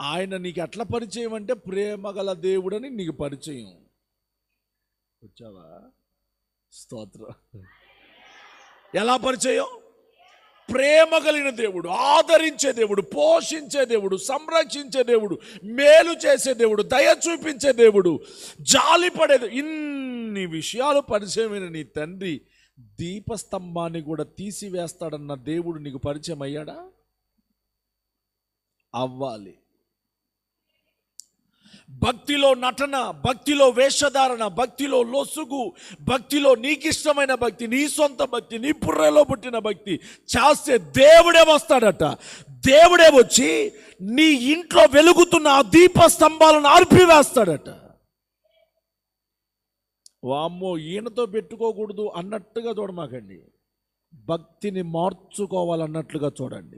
ఆయన నీకు ఎట్లా పరిచయం అంటే ప్రేమ గల దేవుడని నీకు పరిచయం. వచ్చావా? స్తోత్రం. ఎలా పరిచయం? ప్రేమ కలిగిన దేవుడు ఆదరించే దేవుడు పోషించే దేవుడు సంరక్షించే దేవుడు మేలు చేసే దేవుడు దయ చూపించే దేవుడు జాలిపడే ఇన్ని విషయాలు పరిచయమైన నీ తండ్రి దీపస్తంభాన్ని కూడా తీసివేస్తాడన్న దేవుడు నీకు పరిచయం అయ్యాడా? అవ్వాలి. భక్తిలో నటన భక్తిలో వేషధారణ భక్తిలో లొసుగు భక్తిలో నీకిష్టమైన భక్తి నీ సొంత భక్తి నీ పుర్రెలో పుట్టిన భక్తి చేస్తే దేవుడే వస్తాడట. దేవుడే వచ్చి నీ ఇంట్లో వెలుగుతున్న ఆ దీప స్తంభాలను ఆర్పివేస్తాడట. వామ్మో ఈయనతో పెట్టుకోకూడదు అన్నట్టుగా చూడమాకండి. భక్తిని మార్చుకోవాలన్నట్లుగా చూడండి.